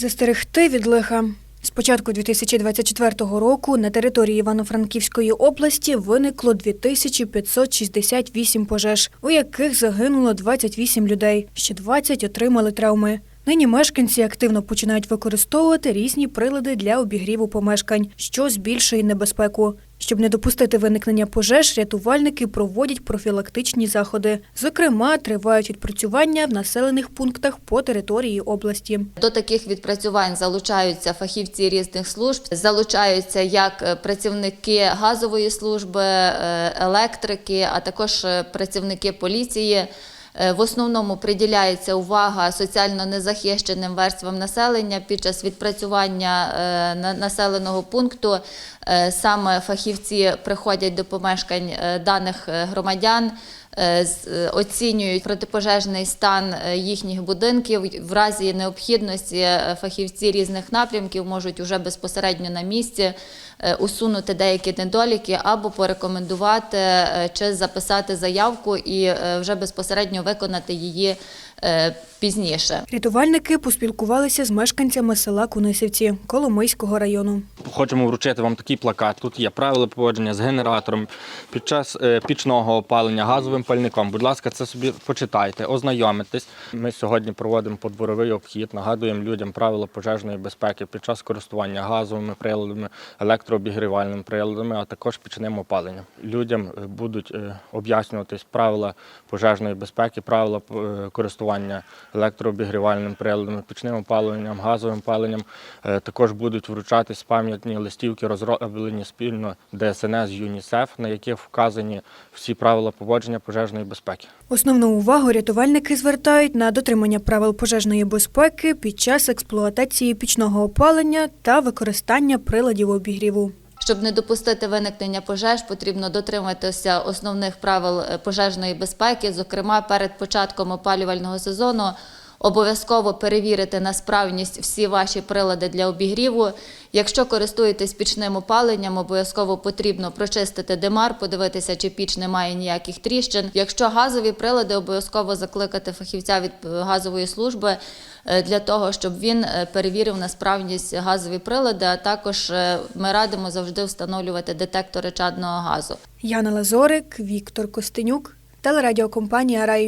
Застерегти від лиха. З початку 2024 року на території Івано-Франківської області виникло 2568 пожеж, у яких загинуло 28 людей, ще 20 отримали травми. Нині мешканці активно починають використовувати різні прилади для обігріву помешкань, що збільшує небезпеку. Щоб не допустити виникнення пожеж, рятувальники проводять профілактичні заходи. Зокрема, тривають відпрацювання в населених пунктах по території області. До таких відпрацювань залучаються фахівці різних служб, залучаються як е, працівники газової служби, е, електрики, а також е, працівники поліції. Е, В основному приділяється увага соціально незахищеним верствам населення під час відпрацювання е, населеного пункту. Е, Саме фахівці приходять до помешкань даних громадян, оцінюють протипожежний стан їхніх будинків. В разі необхідності фахівці різних напрямків можуть уже безпосередньо на місці усунути деякі недоліки або порекомендувати е, чи записати заявку і е, вже безпосередньо виконати її е, пізніше. Рятувальники поспілкувалися з мешканцями села Кунисівці Коломийського району. Хочемо вручити вам такий плакат. Тут є правила поводження з генератором під час е, пічного опалення газовим пальником. Будь ласка, це собі почитайте, ознайомитесь. Ми сьогодні проводимо подворовий обхід, нагадуємо людям правила пожежної безпеки під час користування газовими приладами, електрообігрівальними приладами, а також пічним опаленням. Людям е, будуть е, об'яснюватись правила пожежної безпеки, правила е, користування електрообігрівальним приладами, пічним опаленням, газовим опаленням. Е, Також будуть вручатись пам'ятні листівки, розроблені спільно ДСНС, ЮНІСЕФ, на яких вказані всі правила поводження пожежної безпеки. Основну увагу рятувальники звертають на дотримання правил пожежної безпеки під час експлуатації пічного опалення та використання приладів обігріву. Щоб не допустити виникнення пожеж, потрібно дотриматися основних правил е, пожежної безпеки. Зокрема, перед початком опалювального сезону обов'язково перевірити на справність всі ваші прилади для обігріву. Якщо користуєтесь пічним опаленням, обов'язково потрібно прочистити димар, подивитися, чи піч не має ніяких тріщин. Якщо газові прилади, обов'язково закликати фахівця від е, газової служби е, для того, щоб він е, перевірив на справність газові прилади. А також ми радимо завжди встановлювати детектори чадного газу. Яна Лазорик, Віктор Костенюк, телерадіокомпанія Рай.